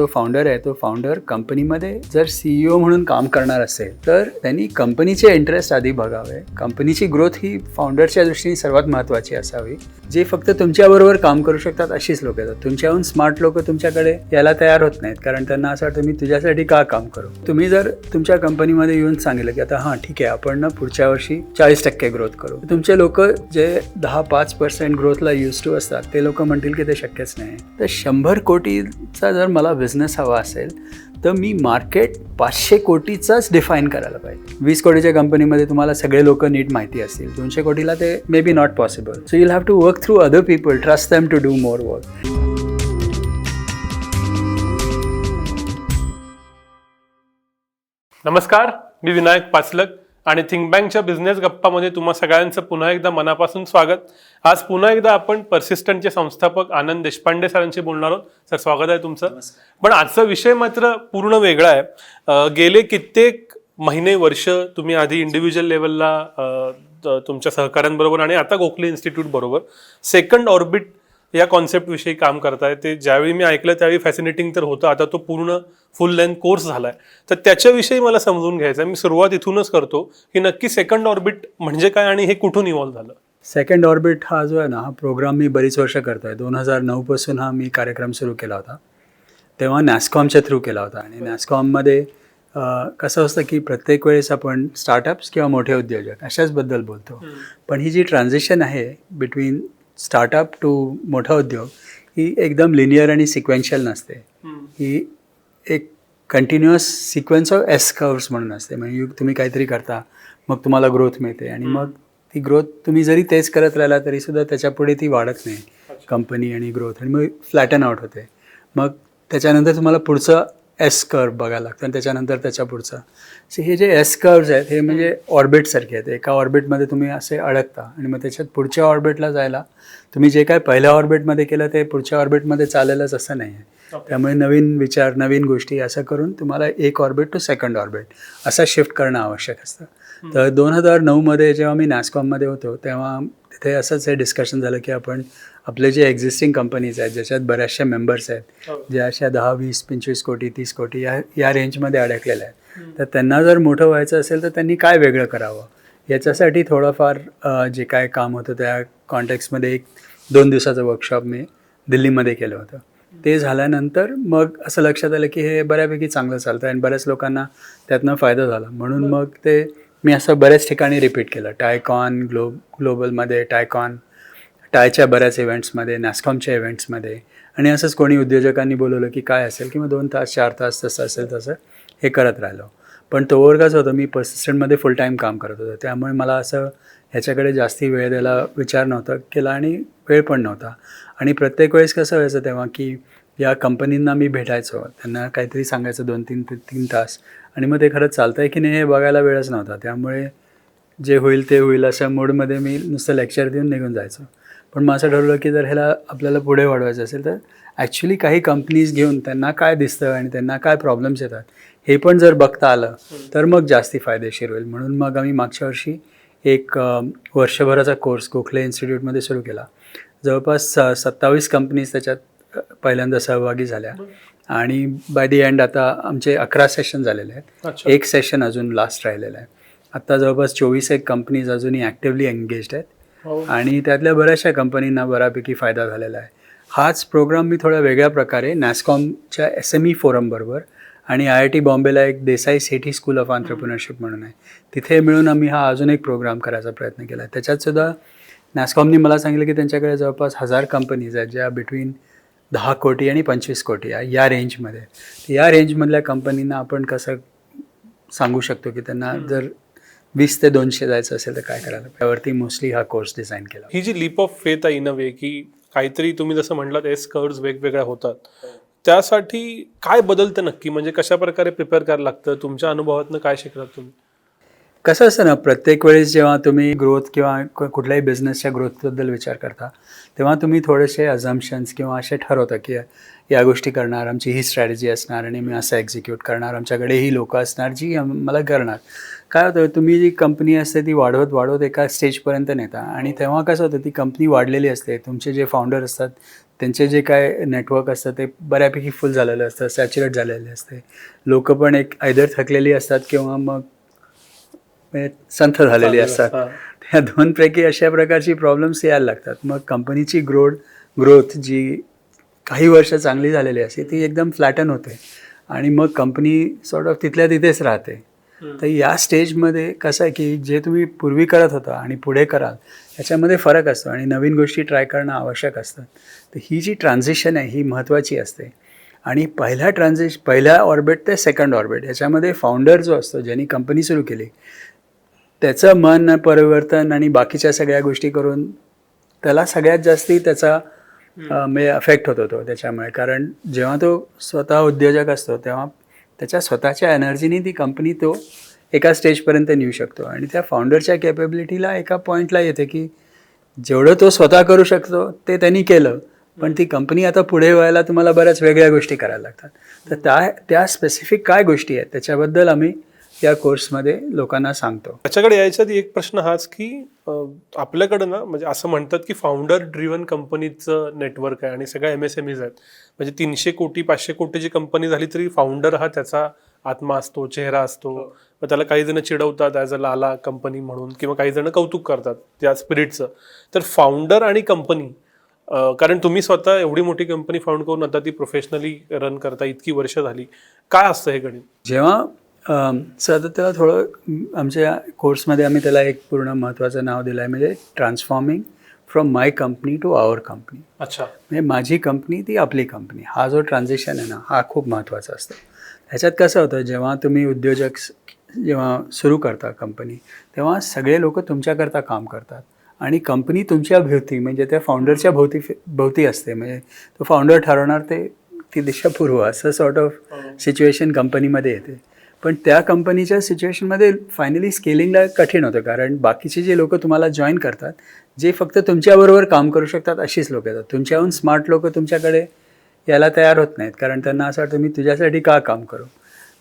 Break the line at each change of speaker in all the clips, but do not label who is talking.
जो फाउंडर आहे तो फाउंडर कंपनीमध्ये जर सीईओ म्हणून काम करणार असेल तर त्यांनी कंपनीचे इंटरेस्ट आधी बघावे. कंपनीची ग्रोथ ही फाउंडरच्या दृष्टीने सर्वात महत्त्वाची असावी. जे फक्त तुमच्याबरोबर काम करू शकतात अशीच लोक येतात. तुमच्याहून स्मार्ट लोक तुमच्याकडे यायला तयार होत नाहीत कारण त्यांना असं वाटतं मी तुझ्यासाठी का काम करू? तुम्ही जर तुमच्या कंपनीमध्ये येऊन सांगितलं की आता हां ठीक आहे आपण ना पुढच्या वर्षी चाळीस टक्के ग्रोथ करू. तुमचे लोक जे दहा पाच पर्सेंट ग्रोथला यूज टू असतात ते लोक म्हणतील की ते शक्यच नाही. तर शंभर कोटीचा जर मला बिझनेस हवा असेल तर मी मार्केट पाचशे कोटीचाच डिफाईन करायला पाहिजे. वीस कोटीच्या कंपनीमध्ये तुम्हाला सगळे लोक नीट माहिती असतील. दोनशे कोटीला ते may be not possible so you have to work through other people trust them to do more work
नमस्कार मी विनायक पाचलक. आणि थिंक बँकच्या बिझनेस गप्पामध्ये तुम्हा सगळ्यांचं पुन्हा एकदा मनापासून स्वागत. आज पुन्हा एकदा आपण पर्सिस्टंटचे संस्थापक आनंद देशपांडे सरांशी बोलणार आहोत. सर स्वागत आहे तुमचं. पण आजचा विषय मात्र पूर्ण वेगळा आहे. गेले कित्येक महिने वर्ष तुम्ही आधी इंडिव्हिज्युअल लेवलला तुमच्या सहकाऱ्यांबरोबर आणि आता गोखले इन्स्टिट्यूट बरोबर. सेकंड ऑर्बिट या कॉन्सेप्टविषयी काम करताय. ते ज्यावेळी मी ऐकलं त्यावेळी फॅसिनेटिंग तर होतं. आता तो पूर्ण फुल लेंथ कोर्स झालाय. तर त्याच्याविषयी मला समजून घ्यायचं आहे मी सुरुवात इथूनच करतो की नक्की सेकंड ऑर्बिट म्हणजे काय आणि हे कुठून इव्हॉल्व्ह झालं?
सेकंड ऑर्बिट हा जो आहे ना हा प्रोग्राम मी बरीच वर्ष करतो आहे दोन हजार नऊपासून हा मी कार्यक्रम सुरू केला होता. तेव्हा नॅस्कॉमच्या थ्रू केला होता. आणि नॅस्कॉममध्ये कसं असतं की प्रत्येक वेळेस आपण स्टार्टअप्स किंवा मोठे उद्योजक अशाचबद्दल बोलतो. पण ही जी ट्रान्झिशन आहे बिटवीन स्टार्टअप टू मोठा उद्योग ही एकदम लिनियर आणि सिक्वेन्शियल नसते. ही एक continuous sequence of S curves म्हणून असते. म्हणजे तुम्ही काहीतरी करता मग तुम्हाला ग्रोथ मिळते आणि मग ती ग्रोथ तुम्ही जरी तेच करत राहिला तरी सुद्धा त्याच्या पुढे ती वाढत नाही. कंपनी आणि ग्रोथ आणि मग फ्लॅटन आउट होते. मग त्याच्यानंतर तुम्हाला पुढचं एस कर्व बघायला लागतं आणि त्याच्यानंतर त्याच्या पुढचं. सो हे जे एस कर्व्स आहेत हे म्हणजे ऑर्बिटसारखे आहेत. एका ऑर्बिटमध्ये तुम्ही असे अडकता आणि मग त्याच्यात पुढच्या ऑर्बिटला जायला तुम्ही जे काय पहिल्या ऑर्बिटमध्ये केलं ते पुढच्या ऑर्बिटमध्ये चालेलच असं नाही आहे. त्यामुळे नवीन विचार नवीन गोष्टी असं करून तुम्हाला एक ऑर्बिट टू सेकंड ऑर्बिट असा शिफ्ट करणं आवश्यक असतं. तर दोन हजार नऊमध्ये जेव्हा मी नॅस्कॉममध्ये होतो तेव्हा तिथे असंच हे डिस्कशन झालं की आपण आपले जे एक्झिस्टिंग कंपनीज आहेत ज्याच्यात बऱ्याचशा मेंबर्स आहेत ज्या अशा दहा वीस पंचवीस कोटी तीस कोटी या या रेंजमध्ये अडकलेल्या आहेत. तर त्यांना जर मोठं व्हायचं असेल तर त्यांनी काय वेगळं करावं? याच्यासाठी थोडंफार जे काय काम होतं त्या कॉन्टेक्समध्ये एक दोन दिवसाचं वर्कशॉप मी दिल्लीमध्ये केलं होतं. ते झाल्यानंतर मग असं लक्षात आलं की हे बऱ्यापैकी चांगलं चालतं आणि बऱ्याच लोकांना त्यातनं फायदा झाला. म्हणून मग ते मी असं बऱ्याच ठिकाणी रिपीट केलं. टायकॉन ग्लो ग्लोबलमध्ये टायकॉन टायच्या बऱ्याच इव्हेंट्समध्ये नॅस्कॉमच्या इव्हेंट्समध्ये आणि असंच कोणी उद्योजकांनी बोलवलं की काय असेल किंवा दोन तास चार तास तसं असेल तसं हे करत राहिलो. पण तोवर कसं होतं. मी पर्सिस्टंटमध्ये फुल टाईम काम करत होतो. त्यामुळे मला असं ह्याच्याकडे जास्ती वेळ द्यायला विचार नव्हता केला आणि वेळ पण नव्हता. आणि प्रत्येक वेळेस कसं व्हायचं तेव्हा की या कंपनींना मी भेटायचो. त्यांना काहीतरी सांगायचं दोन तीन तीन तास. आणि मग ते खरंच चालतं आहे की नाही हे बघायला वेळच नव्हता. त्यामुळे जे होईल ते होईल अशा मूडमध्ये मी नुसतं लेक्चर देऊन निघून जायचो. पण मग असं ठरवलं की जर ह्याला आपल्याला पुढे वाढवायचं असेल तर ॲक्च्युली काही कंपनीज घेऊन त्यांना काय दिसतं आणि त्यांना काय प्रॉब्लेम्स येतात हे पण जर बघता आलं तर मग जास्ती फायदेशीर होईल. म्हणून मग आम्ही मागच्या वर्षी एक वर्षभराचा कोर्स गोखले इन्स्टिट्यूटमध्ये सुरू केला. जवळपास स सत्तावीस कंपनीज त्याच्यात पहिल्यांदा सहभागी झाल्या. आणि बाय दी एंड आता आमचे अकरा सेशन झालेले आहेत. एक सेशन अजून लास्ट राहिलेलं आहे. आत्ता जवळपास चोवीस एक कंपनीज अजूनही ॲक्टिव्हली एंगेज्ड आहेत.
हो.
आणि त्यातल्या बऱ्याचशा कंपनींना बऱ्यापैकी फायदा झालेला आहे. हाच प्रोग्राम मी थोड्या वेगळ्या प्रकारे नॅस्कॉमच्या एस एम ई फोरमबरोबर आणि आय आय टी बॉम्बेला एक Desai Sethi school of entrepreneurship म्हणून आहे. तिथे मिळून आम्ही हा अजून एक प्रोग्राम करायचा प्रयत्न केला आहे. त्याच्यात सुद्धा नॅस्कॉमनी मला सांगितलं की त्यांच्याकडे जवळपास हजार कंपनीज आहेत ज्या बिटवीन दहा कोटी आणि पंचवीस कोटी आहे या रेंजमध्ये या रेंजमधल्या कंपनींना आपण कसं सांगू शकतो की त्यांना जर वीस ते दोनशे जायचं असेल तर काय करायला त्यावरती मोस्टली हा कोर्स डिझाईन केला.
ही जी लीप ऑफ फेथ आहे इन अ वे की काहीतरी तुम्ही जसं म्हटलात एस कर्व्स वेगवेगळ्या होतात. त्यासाठी काय बदलतं नक्की? म्हणजे कशा प्रकारे प्रिपेअर करायला लागतं? तुमच्या अनुभवातनं काय शिकलात तुम्ही?
कसं असतं ना प्रत्येक वेळेस जेव्हा तुम्ही ग्रोथ किंवा कुठल्याही बिझनेसच्या ग्रोथबद्दल विचार करता तेव्हा तुम्ही थोडेसे अझम्पशन्स किंवा असे ठरवता की या गोष्टी करणार आमची ही स्ट्रॅटेजी असणार आणि मी असं एक्झिक्यूट करणार आमच्याकडे ही लोकं असणार जी मला करणार. काय होतं तुम्ही जी कंपनी असते ती वाढवत वाढवत एका स्टेजपर्यंत नेता आणि तेव्हा कसं होतं ती कंपनी वाढलेली असते तुमचे जे फाउंडर असतात त्यांचे जे काय नेटवर्क असतं ते बऱ्यापैकी फुल झालेलं असतं सॅच्युरेट झालेले असते. लोक पण एक आयदर थकलेली असतात किंवा मग संथ झालेली असतात. त्या दोनपैकी अशा प्रकारची प्रॉब्लेम्स यायला लागतात. मग कंपनीची ग्रोथ ग्रोथ जी काही वर्ष चांगली झालेली असते ती एकदम फ्लॅटन होते. आणि मग कंपनी सॉर्ट ऑफ तिथल्या तिथेच राहते. तर या स्टेजमध्ये कसं आहे की जे तुम्ही पूर्वी करत होता आणि पुढे कराल याच्यामध्ये फरक असतो आणि नवीन गोष्टी ट्राय करणं आवश्यक असतं. तर ही जी ट्रान्झिशन आहे ही महत्त्वाची असते. आणि पहिल्या ट्रान्झिश पहिल्या ऑर्बिट ते सेकंड ऑर्बिट याच्यामध्ये फाउंडर जो असतो ज्यांनी कंपनी सुरू केली त्याचं मन परिवर्तन आणि बाकीच्या सगळ्या गोष्टी करून त्याला सगळ्यात जास्ती त्याचा म्हणजे अफेक्ट होतो तो त्याच्यामुळे. कारण जेव्हा तो स्वतः उद्योजक असतो तेव्हा त्याच्या स्वतःच्या एनर्जीनी ती कंपनी तो एका स्टेजपर्यंत नेऊ शकतो. आणि त्या फाउंडरच्या कॅपेबिलिटीला एका पॉईंटला येते की जेवढं तो स्वतः करू शकतो ते त्यांनी केलं. पण ती कंपनी आता पुढे व्हायला तुम्हाला बऱ्याच वेगळ्या गोष्टी करायला लागतात. तर त्या त्या स्पेसिफिक काय गोष्टी आहेत त्याच्याबद्दल आम्ही या कोर्समध्ये लोकांना सांगतो.
त्याच्याकडे यायच्या आधी एक प्रश्न हाच की आपल्याकडं ना म्हणजे असं म्हणतात की फाउंडर ड्रिव्हन कंपनीचं नेटवर्क आहे आणि सगळ्या एम एस एम आहेत. म्हणजे तीनशे कोटी पाचशे कोटीची कंपनी झाली तरी फाउंडर हा त्याचा आत्मा असतो चेहरा असतो. मग त्याला काही जण चिडवतात ॲज अ लाला कंपनी म्हणून किंवा काही जण कौतुक करतात त्या स्पिरिटचं तर फाउंडर आणि कंपनी कारण तुम्ही स्वतः एवढी मोठी कंपनी फाउंड करून आता ती प्रोफेशनली रन करता इतकी वर्ष झाली. काय असतं हे गणित?
जेव्हा सतत त्याला थोडं आमच्या कोर्समध्ये आम्ही त्याला एक पूर्ण महत्त्वाचं नाव दिलं आहे म्हणजे transforming from my company to our company
अच्छा.
म्हणजे माझी कंपनी ती आपली कंपनी हा जो ट्रान्झिशन आहे ना हा खूप महत्त्वाचा असतो. ह्याच्यात कसं होतं जेव्हा तुम्ही उद्योजक जेव्हा सुरू करता कंपनी तेव्हा सगळे लोक तुमच्याकरता काम करतात. आणि कंपनी तुमच्या भोवती म्हणजे त्या फाउंडरच्या भोवती भोवती असते. म्हणजे तो फाउंडर ठरवणार ते ती दिशा पूर्व असं सॉर्ट ऑफ सिच्युएशन कंपनीमध्ये येते. पण त्या कंपनीच्या सिच्युएशनमध्ये फायनली स्केलिंगला कठीण होतं कारण बाकीचे जे लोक तुम्हाला जॉईन करतात जे फक्त तुमच्याबरोबर काम करू शकतात अशीच लोक येतात. तुमच्याहून स्मार्ट लोक तुमच्याकडे यायला तयार होत नाहीत कारण त्यांना असं वाटतं मी तुझ्यासाठी का काम करू?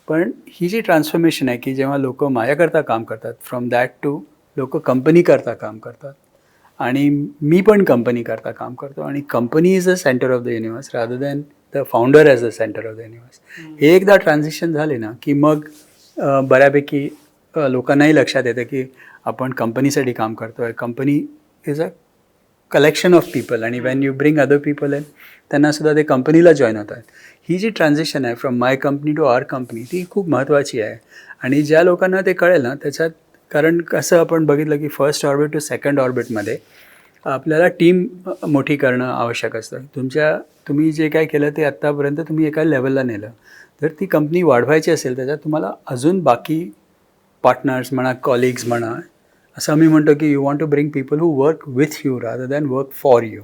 पण ही जी ट्रान्सफॉर्मेशन आहे की जेव्हा लोक माझ्याकरता काम करतात फ्रॉम दॅट टू लोक कंपनीकरता काम करतात आणि मी पण कंपनीकरता काम करतो आणि company is the centre of the universe rather than the founder as the centre of the universe हे एकदा ट्रान्झिशन झाले ना की मग अ, बऱ्यापैकी अ, लोकांनाही लक्षात येतं की आपण कंपनीसाठी काम करतो आहे company is a collection of people आणि when you bring other people in त्यांना सुद्धा ते कंपनीला जॉईन होत आहेत ही जी ट्रान्झिशन आहे from my company to our company ती खूप महत्त्वाची आहे. आणि ज्या लोकांना ते कळेल ना त्याच्यात कारण कसं आपण बघितलं की फर्स्ट ऑर्बिट टू सेकंड ऑर्बिटमध्ये आपल्याला टीम मोठी करणं आवश्यक असतं. तुमच्या तुम्ही जे काय केलं ते आत्तापर्यंत तुम्ही एका लेवलला नेलं. जर ती कंपनी वाढवायची असेल त्याच्यात तुम्हाला अजून बाकी पार्टनर्स म्हणा कॉलिग्स म्हणा असं आम्ही म्हणतो की you want to bring people who work with you rather than work for you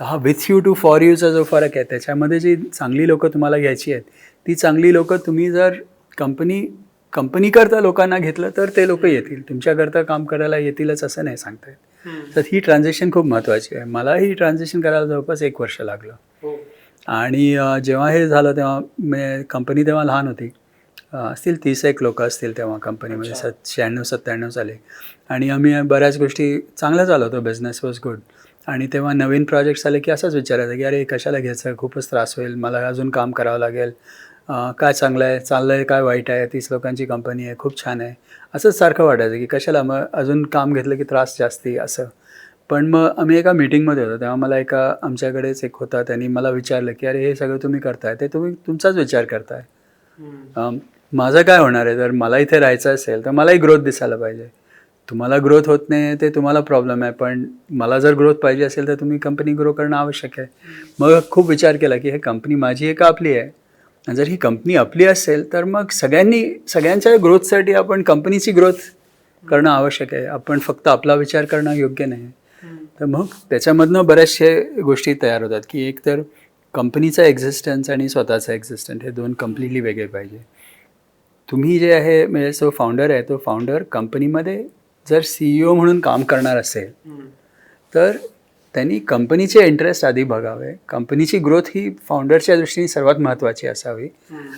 तर हा विथ यू टू फॉर यूचा जो फरक आहे त्याच्यामध्ये जी चांगली लोकं तुम्हाला घ्यायची आहेत ती चांगली लोकं तुम्ही जर कंपनी कंपनीकरता लोकांना घेतलं तर ते लोक येतील. तुमच्याकरता काम करायला येतीलच असं नाही सांगता येत. तर ही ट्रान्झॅक्शन खूप महत्त्वाची आहे. मला ही ट्रान्झॅक्शन करायला जवळपास एक वर्ष लागलं.
हो.
आणि जेव्हा हे झालं तेव्हा मे कंपनी तेव्हा लहान होती. असतील तीस एक लोक असतील तेव्हा कंपनीमध्ये. सत शहाण्णव सत्त्याण्णव साली. आणि आम्ही बऱ्याच गोष्टी चांगल्या चालवतो होतो. बिझनेस वॉज गुड आणि तेव्हा नवीन प्रोजेक्ट्स आले की असंच विचारायचं की अरे कशाला घ्यायचं? खूपच त्रास होईल. मला अजून काम करावं लागेल. काय चांगलं आहे चाललं आहे काय वाईट आहे तीस लोकांची कंपनी आहे खूप छान आहे. असंच सारखं वाटायचं की कशाला मग अजून काम घेतलं की त्रास जास्ती असं. पण मग आम्ही एका मीटिंगमध्ये होतो तेव्हा मला एका आमच्याकडेच एक होता त्यांनी मला विचारलं की अरे हे सगळं तुम्ही करताय ते तुम्ही तुमचाच विचार करताय. माझं काय होणार आहे? जर मला इथे राहायचं असेल तर मलाही ग्रोथ दिसायला पाहिजे. तुम्हाला ग्रोथ होत नाही ते तुम्हाला प्रॉब्लेम आहे पण मला जर ग्रोथ पाहिजे असेल तर तुम्ही कंपनी ग्रो करणं आवश्यक आहे. मग खूप विचार केला की हे कंपनी माझी आहे का आपली आहे. आणि जर ही कंपनी आपली असेल तर मग सगळ्यांनी सगळ्यांच्या ग्रोथसाठी आपण कंपनीची ग्रोथ करणं आवश्यक आहे. आपण फक्त आपला विचार करणं योग्य नाही. तर मग त्याच्यामधनं बऱ्याचशा गोष्टी तयार होतात की एक तर कंपनीचा एक्झिस्टन्स आणि स्वतःचा एक्झिस्टन्स हे दोन कम्प्लिटली वेगळे पाहिजे. तुम्ही जे आहे म्हणजे जो फाउंडर आहे तो फाउंडर कंपनीमध्ये जर सी ई ओ म्हणून काम करणार असेल तर त्यांनी कंपनीचे इंटरेस्ट आधी बघावे. कंपनीची ग्रोथ ही फाउंडरच्या दृष्टीने सर्वात महत्त्वाची असावी.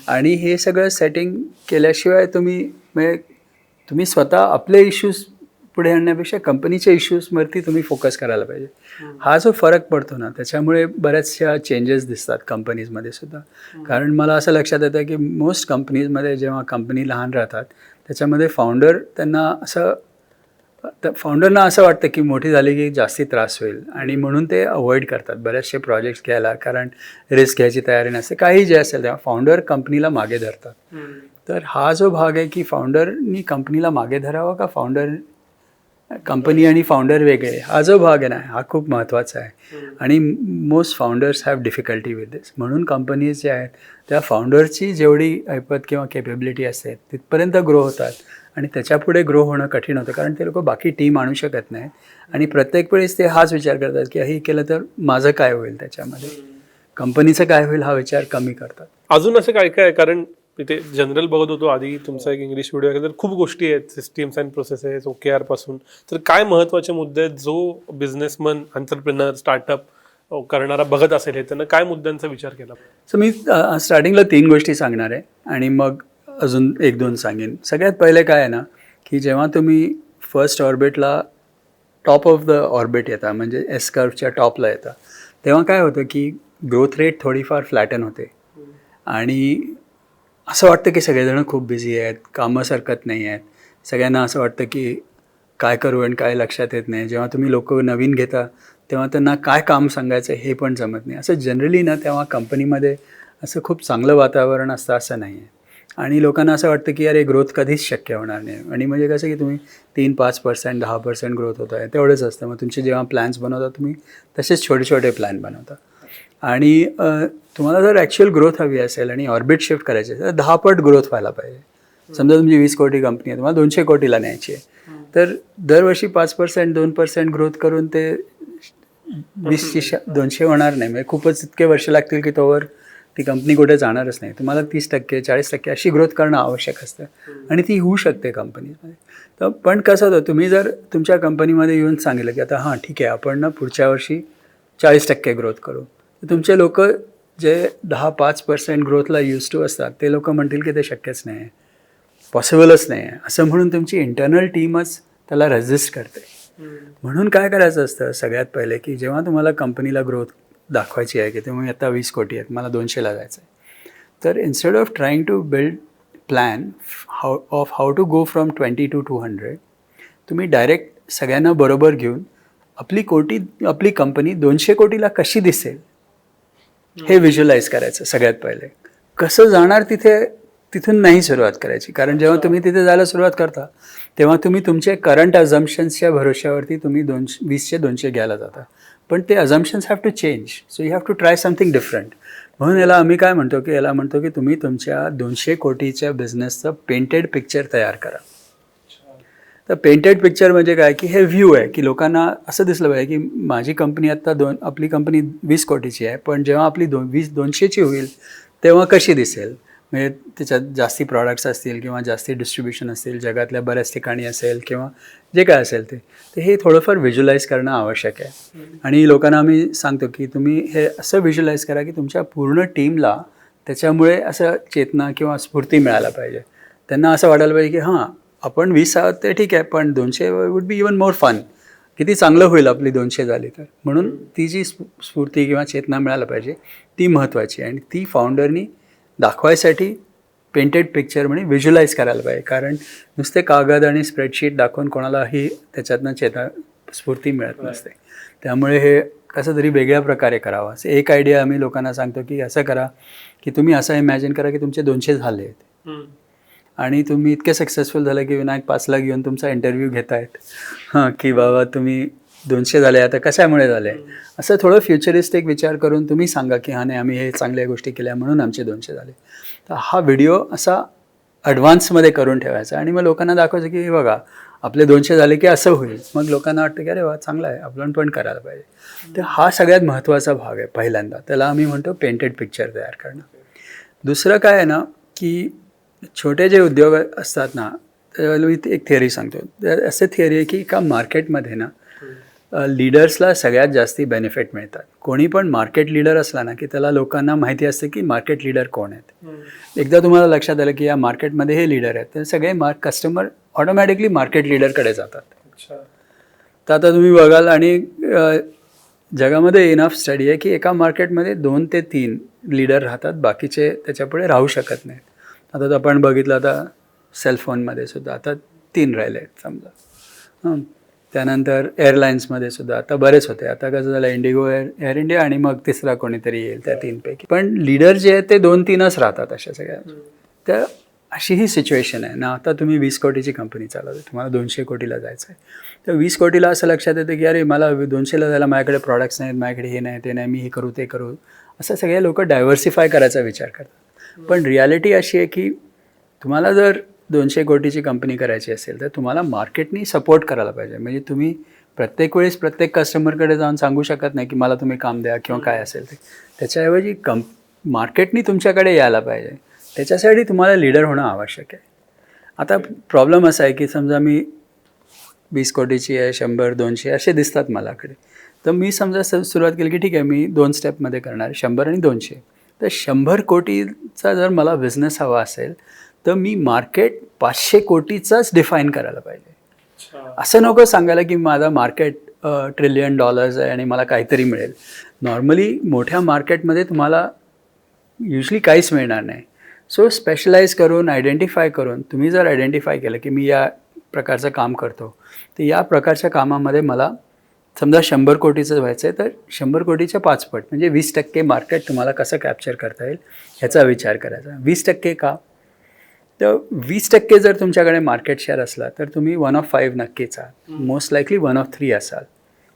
आणि हे सगळं सेटिंग केल्याशिवाय तुम्ही म्हणजे तुम्ही स्वतः आपले इश्यूज पुढे आणण्यापेक्षा कंपनीच्या इश्यूजवरती तुम्ही फोकस करायला पाहिजे. हा जो फरक पडतो ना त्याच्यामुळे बऱ्याचशा चेंजेस दिसतात कंपनीजमध्ये सुद्धा. कारण मला असं लक्षात येतं की मोस्ट कंपनीजमध्ये जेव्हा कंपनी लहान राहतात त्याच्यामध्ये फाउंडर त्यांना असं फाउंडरना असं वाटतं की मोठी झाली की जास्ती त्रास होईल. आणि म्हणून ते अवॉइड करतात. बरेचसे प्रोजेक्ट्स घ्यायला कारण रिस्क घ्यायची तयारी नसते. काही जे असेल तेव्हा फाउंडर कंपनीला मागे धरतात. तर हा जो भाग आहे की फाउंडरनी कंपनीला मागे धरावा का फाउंडर कंपनी आणि फाउंडर वेगळे? हा जो भाग आहे ना हा खूप महत्त्वाचा आहे. आणि most founders have difficulty with this म्हणून कंपनीज ज्या आहेत त्या फाउंडरची जेवढी ऐपत किंवा केपेबिलिटी असते तिथपर्यंत ग्रो होतात. आणि त्याच्यापुढे ग्रो होणं कठीण होतं. कारण ते लोक बाकी टीम आणू शकत नाहीत. आणि प्रत्येक वेळेस ते हाच विचार करतात की हे केलं तर माझं काय होईल त्याच्यामध्ये? कंपनीचं काय होईल हा विचार कमी करतात.
अजून असं काय काय? कारण तिथे जनरल बघत होतो आधी तुमचा एक इंग्लिश व्हिडिओ आहे तर खूप गोष्टी आहेत सिस्टीम्स अँड प्रोसेसेस ओके आरपासून. तर काय महत्त्वाचे मुद्दे आहेत जो बिझनेसमन एंटरप्रिनर स्टार्टअप करणारा बघत असेल हे त्यांना काय मुद्द्यांचा विचार केला?
सो मी स्टार्टिंगला तीन गोष्टी सांगणार आहे. आणि मग अजून एक दोन सांगेन. सगळ्यात पहिले काय आहे ना की जेव्हा तुम्ही फर्स्ट ऑर्बिटला टॉप ऑफ द ऑर्बिट येता म्हणजे एस कर्वच्या टॉपला येता तेव्हा काय होतं की ग्रोथ रेट थोडीफार फ्लॅटन होते. आणि असं वाटतं की सगळेजण खूप बिझी आहेत कामं सरकत नाही आहेत. सगळ्यांना असं वाटतं की काय करू आणि काय लक्षात येत नाही. जेव्हा तुम्ही लोक नवीन घेता तेव्हा त्यांना काय काम सांगायचं हे पण जमत नाही. असं जनरली ना तेव्हा कंपनीमध्ये असं खूप चांगलं वातावरण असतं असं नाही आहे आणि लोकांना असं वाटतं की अरे ग्रोथ कधीच शक्य होणार नाही. आणि म्हणजे कसं की तुम्ही तीन पाच पर्सेंट दहा पर्सेंट ग्रोथ होत आहे तेवढंच असतं. मग तुमचे जेव्हा प्लॅन्स बनवता तुम्ही तसेच छोटे छोटे प्लॅन बनवता. आणि तुम्हाला जर ॲक्च्युअल ग्रोथ हवी असेल आणि ऑर्बिट शिफ्ट करायची असेल तर दहा पट ग्रोथ व्हायला पाहिजे. समजा तुमची वीस कोटी कंपनी आहे तुम्हाला दोनशे कोटीला न्यायची आहे. तर दरवर्षी पाच पर्सेंट दोन पर्सेंट ग्रोथ करून ते वीसशे दोनशे होणार नाही. म्हणजे खूपच इतके वर्ष लागतील की तोवर ती कंपनी कुठे जाणारच नाही. तुम्हाला तीस टक्के चाळीस टक्के अशी ग्रोथ करणं आवश्यक असतं आणि ती होऊ शकते कंपनीमध्ये तर पण कसं होतं तुम्ही जर तुमच्या कंपनीमध्ये येऊन सांगितलं की आता हां ठीक आहे आपण ना पुढच्या वर्षी चाळीस टक्के ग्रोथ करू. तुमचे लोक जे दहा पाच पर्सेंट ग्रोथला यूज टू असतात ते लोक म्हणतील की ते शक्यच नाही आहे. पॉसिबलच नाही आहे. असं म्हणून तुमची इंटरनल टीमच त्याला रेजिस्ट करते. म्हणून काय करायचं असतं सगळ्यात पहिले की जेव्हा तुम्हाला कंपनीला ग्रोथ दाखवायची आहे की तुम्ही आता वीस कोटी आहेत मला दोनशेला जायचं आहे तर instead of trying to build plan how of how to go from twenty to two hundred तुम्ही डायरेक्ट सगळ्यांना बरोबर घेऊन आपली कोटी आपली कंपनी दोनशे कोटीला कशी दिसेल? हे व्हिज्युअलाइज करायचं सगळ्यात पहिले. कसं जाणार तिथे तिथून नाही सुरुवात करायची. कारण जेव्हा तुम्ही तिथे जायला सुरुवात करता तेव्हा तुम्ही तुमचे करंट अझम्पशन्सच्या भरोश्यावरती तुम्ही दोनशे वीसशे दोनशे घ्यायला जाता. पण ते assumptions have to change so you have to try something different म्हणून याला आम्ही काय म्हणतो की याला म्हणतो की तुम्ही तुमच्या दोनशे कोटीच्या बिझनेसचं पेंटेड पिक्चर तयार करा. तर पेंटेड पिक्चर म्हणजे काय? की हे व्ह्यू आहे की लोकांना असं दिसलं पाहिजे की माझी कंपनी आत्ता दोन आपली कंपनी वीस कोटीची आहे पण जेव्हा आपली दोन वीस दोनशेची होईल तेव्हा कशी दिसेल? म्हणजे त्याच्यात जास्ती प्रॉडक्ट्स असतील किंवा जास्ती डिस्ट्रीब्युशन असतील जगातल्या बऱ्याच ठिकाणी असेल किंवा जे काय असेल ते तर हे थोडंफार व्हिज्युलाईज करणं आवश्यक आहे. आणि लोकांना आम्ही सांगतो की तुम्ही हे असं व्हिज्युलाईज करा की तुमच्या पूर्ण टीमला त्याच्यामुळे असं चेतना किंवा स्फूर्ती मिळायला पाहिजे. त्यांना असं वाटायला पाहिजे की हां आपण वीस आहोत ते ठीक आहे पण दोनशे would be even more fun किती चांगलं होईल आपली दोनशे झाली तर. म्हणून ती जी स्फूर्ती किंवा चेतना मिळायला पाहिजे ती महत्त्वाची आहे. आणि ती फाउंडरनी दाखवायसाठी पेंटेड पिक्चर म्हणजे व्हिज्युलाइज करायला पाहिजे. कारण नुसते कागद आणि स्प्रेडशीट दाखवून कोणालाही त्याच्यातनं चेता स्फूर्ती मिळत नसते. त्यामुळे हे कसं तरी वेगळ्या प्रकारे करावं. असं एक आयडिया आम्ही लोकांना सांगतो की असं करा की तुम्ही असं इमॅजिन करा की तुमचे दोनशे झाले आहेत. आणि तुम्ही इतके सक्सेसफुल झाले की विनायक पाचला घेऊन तुमचा इंटरव्ह्यू घेतायत. हां की बाबा तुम्ही दोनशे झाले आता कशामुळे झाले? असं थोडं फ्युचरिस्टिक विचार करून तुम्ही सांगा की हा नाही आम्ही हे चांगल्या गोष्टी केल्या म्हणून आमचे दोनशे झाले. तर हा व्हिडिओ असा ॲडव्हान्समध्ये करून ठेवायचा आणि मग लोकांना दाखवायचं की हे बघा आपले दोनशे झाले की असं होईल. मग लोकांना वाटतं की अरे वा चांगला आहे आपण पण करायला पाहिजे. तर हा सगळ्यात महत्त्वाचा भाग आहे पहिल्यांदा. त्याला आम्ही म्हणतो पेंटेड पिक्चर तयार करणं. दुसरं काय आहे ना की छोटे जे उद्योग असतात ना मी एक थिअरी सांगतो. तर असं थिअरी आहे की का मार्केटमध्ये ना लीडर्सला सगळ्यात जास्ती बेनिफिट मिळतात. कोणी पण मार्केट लीडर असला ना की त्याला लोकांना माहिती असते की मार्केट लीडर कोण आहेत. एकदा तुम्हाला लक्षात आलं की या मार्केटमध्ये हे लीडर आहेत तर सगळे मार्क कस्टमर ऑटोमॅटिकली मार्केट लीडरकडे जातात. तर आता तुम्ही बघाल आणि जगामध्ये इनफ स्टडी आहे की एका मार्केटमध्ये दोन ते तीन लीडर राहतात बाकीचे त्याच्यापुढे राहू शकत नाहीत. आता आपण बघितलं आता सेलफोनमध्ये सुद्धा आता तीन राहिले आहेत समजा. हं. त्यानंतर एअरलाईन्समध्ये सुद्धा आता बरेच होते. आता कसं झालं इंडिगो एअर एअर इंडिया आणि मग तिसरा कोणीतरी येईल त्या तीनपैकी. पण लीडर जे आहेत ते दोन तीनच राहतात अशा सगळ्या. तर अशी ही सिच्युएशन आहे. ना आता तुम्ही वीस कोटीची कंपनी चालवते तुम्हाला दोनशे कोटीला जायचं आहे तर वीस कोटीला असं लक्षात येतं की अरे मला दोनशेला जायला माझ्याकडे प्रॉडक्ट्स नाहीत माझ्याकडे हे नाही ते नाही मी हे करू ते करू. असं सगळे लोक डायव्हर्सिफाय करायचा विचार करतात. पण रियालिटी अशी आहे की तुम्हाला जर दोनशे कोटीची कंपनी करायची असेल तर तुम्हाला मार्केटनी सपोर्ट करायला पाहिजे. म्हणजे तुम्ही प्रत्येक वेळेस प्रत्येक कस्टमरकडे जाऊन सांगू शकत नाही की मला तुम्ही काम द्या किंवा काय असेल ते. त्याच्याऐवजी कंप मार्केटनी तुमच्याकडे यायला पाहिजे. त्याच्यासाठी तुम्हाला लीडर होणं आवश्यक आहे. आता प्रॉब्लेम असा आहे की समजा मी वीस कोटीची आहे शंभर दोनशे असे दिसतात मलाकडे. तर मी समजा स सुरुवात केली की ठीक आहे मी दोन स्टेपमध्ये करणार शंभर आणि दोनशे. तर शंभर कोटीचा जर मला बिझनेस हवा असेल तर मी मार्केट पाचशे कोटीचाच डिफाईन करायला पाहिजे. असं नको सांगायला की माझा मार्केट ट्रिलियन डॉलर्स आहे आणि मला काहीतरी मिळेल. नॉर्मली मोठ्या मार्केटमध्ये तुम्हाला युजली काहीच मिळणार नाही. सो स्पेशलाइज करून आयडेंटिफाय करून तुम्ही जर आयडेंटिफाय केलं की मी या प्रकारचं काम करतो तर या प्रकारच्या कामामध्ये मला समजा शंभर कोटीचं व्हायचं आहे तर शंभर कोटीच्या पाच पट म्हणजे वीस टक्के मार्केट तुम्हाला कसं कॅप्चर करता येईल ह्याचा विचार करायचा. वीस टक्के का? तर वीस टक्के जर तुमच्याकडे मार्केट शेअर असला तर तुम्ही वन ऑफ फाईव्ह नक्कीच आहात. Most likely one of three असाल.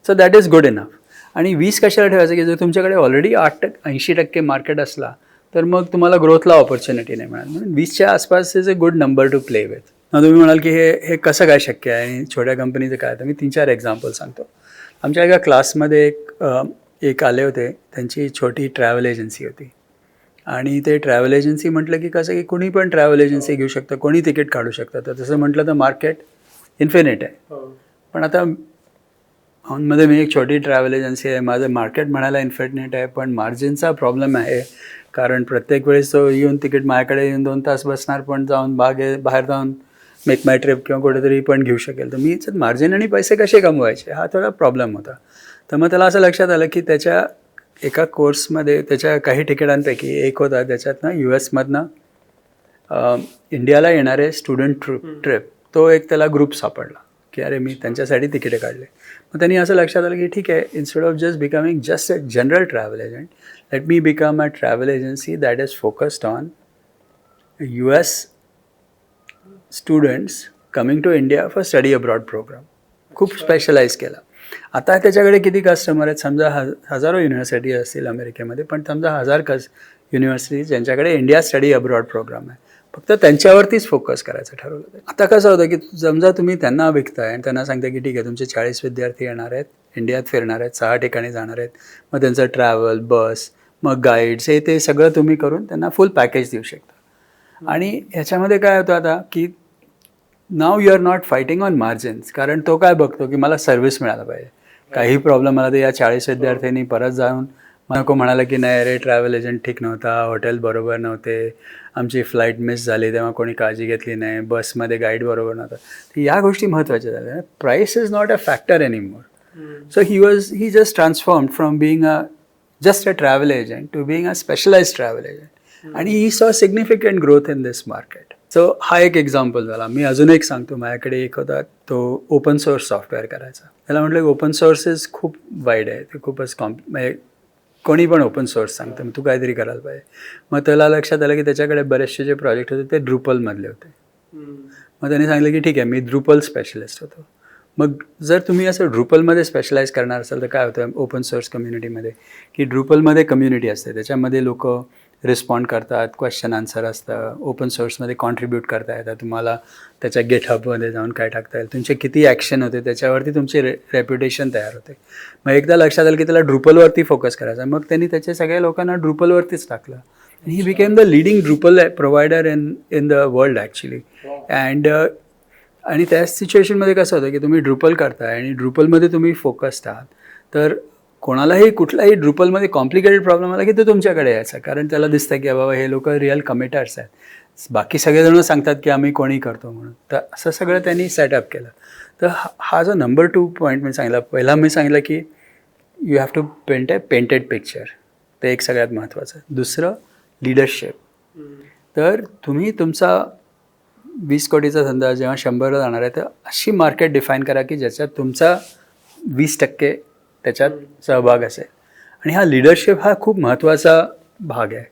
So that is good enough आणि वीस कशाला ठेवायचं की जर तुमच्याकडे ऑलरेडी आठ टक्के ऐंशी टक्के मार्केट असला तर मग तुम्हाला ग्रोथला ऑपॉर्च्युनिटी नाही मिळणार. म्हणून वीसच्या आसपास is a good number to play with मग तुम्ही म्हणाल की हे हे कसं काय शक्य आहे? आणि छोट्या कंपनीचं काय? तर मी तीन चार एक्झाम्पल सांगतो. आमच्या एका क्लासमध्ये एक एक आले होते. त्यांची छोटी ट्रॅव्हल एजन्सी होती. आणि ते ट्रॅव्हल एजन्सी म्हटलं की कसं की कोणी पण ट्रॅव्हल एजन्सी घेऊ शकतं कोणी तिकीट काढू शकतं. तर तसं म्हटलं तर मार्केट इन्फिनिट आहे. पण आता औंधमध्ये मी एक छोटी ट्रॅव्हल एजन्सी आहे माझं मार्केट म्हणायला इन्फिनिट आहे पण मार्जिनचा प्रॉब्लेम आहे. कारण प्रत्येक वेळेस तो येऊन तिकीट माझ्याकडे येऊन दोन तास बसणार पण जाऊन बागे बाहेर जाऊन मेक माय ट्रिप किंवा कुठेतरी पण घेऊ शकेल. तर मी याच्यात मार्जिन आणि पैसे कसे कमवायचे? हा थोडा प्रॉब्लेम होता. तर मग त्याला असं लक्षात आलं की त्याच्या एका कोर्समध्ये त्याच्या काही तिकिटांपैकी एक होता त्याच्यातनं यू एसमधनं इंडियाला येणारे स्टुडंट ट्रिप ट्रिप तो एक त्याला ग्रुप सापडला की अरे मी त्यांच्यासाठी तिकिटे काढले. मग त्यांनी असं लक्षात आलं की ठीक आहे instead of just becoming just a general travel agent let me become a travel agency that is focused on U S students coming to India for study abroad program खूप स्पेशलाइज केला. आता त्याच्याकडे किती कस्टमर आहेत? समजा हज हजारो university असतील अमेरिकेमध्ये पण समजा हजार कस युनिव्हर्सिटी ज्यांच्याकडे इंडिया स्टडी अब्रॉड प्रोग्राम आहे. फक्त त्यांच्यावरतीच फोकस करायचं ठरवलं आता कसं होतं की समजा तुम्ही त्यांना विकताय आणि त्यांना सांगता की ठीक आहे तुमचे चाळीस विद्यार्थी येणार आहेत इंडियात फिरणार आहेत सहा ठिकाणी जाणार आहेत. मग त्यांचं ट्रॅव्हल बस मग गाईड्स हे ते सगळं तुम्ही करून त्यांना फुल पॅकेज देऊ शकता. आणि ह्याच्यामध्ये काय होतं आता की नाव you are not fighting on margins कारण तो काय बघतो की मला सर्व्हिस मिळायला पाहिजे. काही प्रॉब्लेम आला तर या चाळीस विद्यार्थ्यांनी परत जाऊन नको म्हणाला की नाही अरे ट्रॅव्हल एजंट ठीक नव्हता हॉटेल बरोबर नव्हते आमची फ्लाईट मिस झाली तेव्हा कोणी काळजी घेतली नाही बसमध्ये गाईड बरोबर नव्हता. तर या गोष्टी महत्त्वाच्या झाल्या. Price is not a factor any more so he was he just transform from being a just a travel agent to being a specialize travel agent आणि he saw significant growth in this market so हा एक example झाला. मी अजून एक सांगतो. माझ्याकडे एक होता. तो ओपन सोर्स सॉफ्टवेअर करायचा. त्याला म्हटलं ओपन सोर्सेस खूप वाईड आहे. ते खूपच कॉम्प म्हणजे कोणी पण ओपन सोर्स सांगतं. मग तू काहीतरी करायला पाहिजे. मग त्याला लक्षात आलं की त्याच्याकडे बरेचसे जे प्रोजेक्ट होते ते ड्रुपलमधले होते. मग त्यांनी सांगितलं की ठीक आहे. मी ड्रुपल स्पेशलिस्ट होतो. मग जर तुम्ही असं ड्रुपलमध्ये स्पेशलाइज करणार असाल तर काय होतं? ओपन सोर्स कम्युनिटीमध्ये की ड्रुपलमध्ये कम्युनिटी असते. त्याच्यामध्ये लोक रिस्पॉन्ड करतात क्वेश्चन आन्सर असतं ओपन सोर्समध्ये कॉन्ट्रीब्यूट करता येतं. तुम्हाला त्याच्या गेटहबमध्ये जाऊन काय टाकता येईल. तुमचे किती ॲक्शन होते त्याच्यावरती तुमचे रे रेप्युटेशन तयार होते. मग एकदा लक्षात आलं की त्याला ड्रुपलवरती फोकस करायचा. मग त्यांनी त्याच्या सगळ्या लोकांना ड्रुपलवरतीच टाकलं. आणि ही became the leading Drupal provider in in the world actually and आणि त्या सिच्युएशनमध्ये कसं होतं की तुम्ही ड्रुपल करताय आणि ड्रुपलमध्ये तुम्ही फोकस्ड आहात. तर कोणालाही कुठलाही ड्रुपलमध्ये कॉम्प्लिकेटेड प्रॉब्लेम आला की तो तुमच्याकडे यायचा. कारण त्याला दिसतं की बाबा हे लोक रिअल कमिटर्स आहेत. बाकी सगळेजण सांगतात की आम्ही कोणी करतो म्हणून. तर असं सगळं त्यांनी सेटअप केलं. तर हा जो नंबर टू पॉईंट मी सांगितला पहिला मी सांगितलं की you have to paint a painted picture ते एक सगळ्यात महत्त्वाचं दुसरं लिडरशिप तर तुम्ही तुमचा वीस कोटीचा धंदा जेव्हा शंभरला जाणार आहे तर अशी मार्केट डिफाईन करा की ज्याच्यात तुमचा वीस टक्के त्याच्यात सहभाग असेल. आणि हा लिडरशिप हा खूप महत्त्वाचा भाग आहे.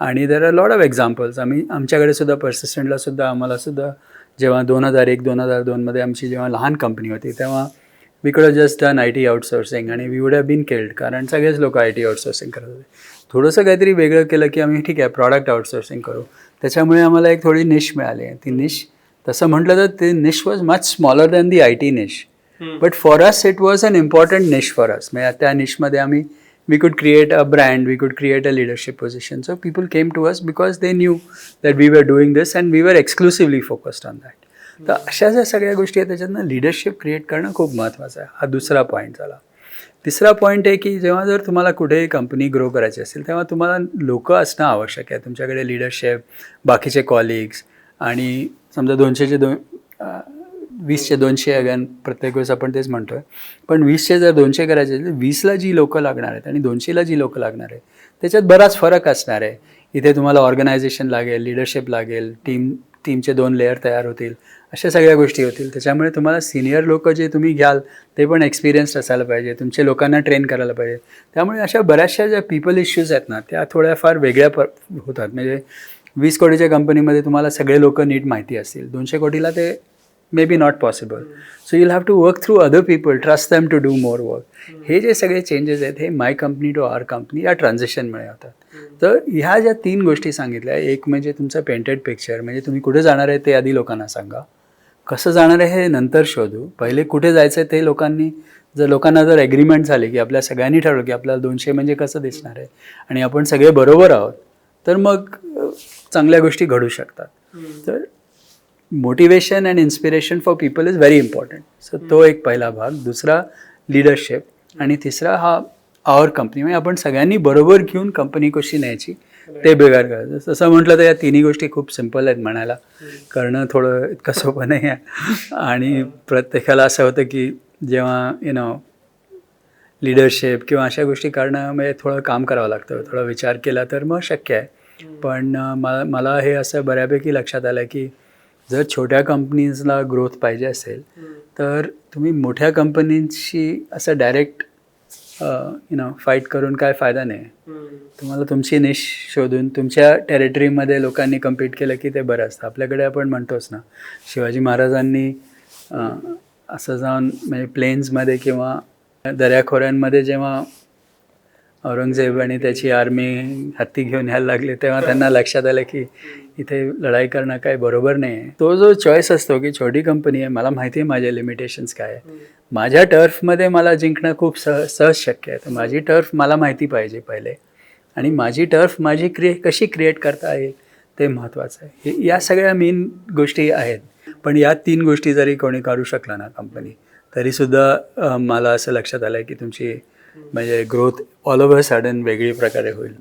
आणि there are lot of examples आम्ही आमच्याकडे सुद्धा पर्सिस्टंटला सुद्धा आम्हाला सुद्धा जेव्हा दोन हजार एक दोन हजार दोनमध्ये आमची जेव्हा लहान कंपनी होती तेव्हा we could just done I T outsourcing आणि we would have been killed कारण सगळेच लोक आय टी आउटसोर्सिंग करत होते. थोडंसं काहीतरी वेगळं केलं की आम्ही ठीक आहे प्रॉडक्ट आउटसोर्सिंग करू. त्याच्यामुळे आम्हाला एक थोडी निश मिळाली. ती निश तसं म्हटलं तर ते niche was much smaller than the I T niche but for us it was an important niche for us म्हणजे त्या निशमध्ये आम्ही we could create a brand we could create a leadership position so people came to us because they knew that we were doing this and we were exclusively focused on that तर अशा ज्या सगळ्या गोष्टी आहेत त्याच्यातनं leadership create करणं खूप महत्त्वाचं आहे. हा दुसरा पॉईंट झाला. तिसरा पॉईंट आहे की जेव्हा जर तुम्हाला कुठेही कंपनी ग्रो करायची असेल तेव्हा तुम्हाला लोक असणं आवश्यक आहे. तुमच्याकडे लिडरशिप बाकीचे कॉलिग्स आणि समजा दोनशेचे दोन वीसचे दोनशे अगेन प्रत्येक वेळेस आपण तेच म्हणतो आहे पण वीसचे जर दोनशे करायचे असेल तर वीसला जी लोकं लागणार आहेत आणि दोनशेला जी लोकं लागणार आहेत त्याच्यात बराच फरक असणार आहे. इथे तुम्हाला ऑर्गनायझेशन लागेल लिडरशिप लागेल टीम टीमचे दोन लेअर तयार होतील अशा सगळ्या गोष्टी होतील. त्याच्यामुळे तुम्हाला सिनियर लोक जे तुम्ही घ्याल ते पण एक्सपिरियन्स्ड असायला पाहिजे. तुमचे लोकांना ट्रेन करायला पाहिजे. त्यामुळे अशा बऱ्याचशा ज्या पीपल इश्यूज आहेत ना त्या थोड्याफार वेगळ्या प होतात. म्हणजे वीस कोटीच्या कंपनीमध्ये तुम्हाला सगळे लोक नीट माहिती असतील. दोनशे कोटीला ते may be not possible so you'll have to work through other people trust them to do more work हे जे सगळे चेंजेस आहेत हे my company to our company या ट्रान्झॅक्शनमुळे होतात. तर ह्या ज्या तीन गोष्टी सांगितल्या एक म्हणजे तुमचं पेंटेड पिक्चर म्हणजे तुम्ही कुठे जाणार आहे ते आधी लोकांना सांगा. कसं जाणार आहे हे नंतर शोधू. पहिले कुठे जायचं आहे ते लोकांनी जर लोकांना जर ॲग्रीमेंट झाली की आपल्या सगळ्यांनी ठरवलं की आपल्याला दोनशे म्हणजे कसं दिसणार आहे आणि आपण सगळे बरोबर आहोत तर मग चांगल्या गोष्टी घडू शकतात. तर motivation and inspiration for people is very important so तो एक पहिला भाग. दुसरा लिडरशिप आणि तिसरा हा आवर कंपनी म्हणजे आपण सगळ्यांनी बरोबर घेऊन कंपनी कशी न्यायची ते बेगार करायचं. तसं म्हटलं तर या तिन्ही गोष्टी खूप सिंपल आहेत म्हणायला. करणं थोडं इतकं सोपं नाही आहे. आणि प्रत्येकाला असं होतं की जेव्हा यु नो लिडरशिप किंवा अशा गोष्टी करणं म्हणजे थोडं काम करावं लागतं. थोडा विचार केला तर मग शक्य आहे. पण अं, मला मला हे असं बऱ्यापैकी लक्षात आलं की जर छोट्या कंपनीजला ग्रोथ पाहिजे असेल तर तुम्ही मोठ्या कंपनींशी असं डायरेक्ट यु नो फाईट करून काय फायदा नाही. तुम्हाला तुमची निश शोधून तुमच्या टेरिटरीमध्ये लोकांनी कम्पीट केलं की ते बरं असतं. आपल्याकडे आपण म्हणतोच ना शिवाजी महाराजांनी असं जाऊन म्हणजे प्लेन्समध्ये किंवा दऱ्याखोऱ्यांमध्ये जेव्हा औरंगजेब आणि त्याची आर्मी हत्ती घेऊन यायला लागले तेव्हा त्यांना लक्षात आलं की इथे लढाई करणं काही बरोबर नाही आहे तो जो चॉईस असतो की छोटी कंपनी आहे मला माहिती आहे माझे लिमिटेशन्स काय आहे. माझ्या टर्फमध्ये मला जिंकणं खूप सह सहज शक्य आहे. तर माझी टर्फ मला माहिती पाहिजे पहिले. आणि माझी टर्फ माझी क्रिए कशी क्रिएट करता येईल ते महत्त्वाचं आहे. हे या सगळ्या मेन गोष्टी आहेत. पण या तीन गोष्टी जरी कोणी काढू शकला ना कंपनी तरीसुद्धा मला असं लक्षात आलं आहे की तुमची म्हणजे ग्रोथ ऑल ओव्हर सडन वेगळी प्रकारे होईल.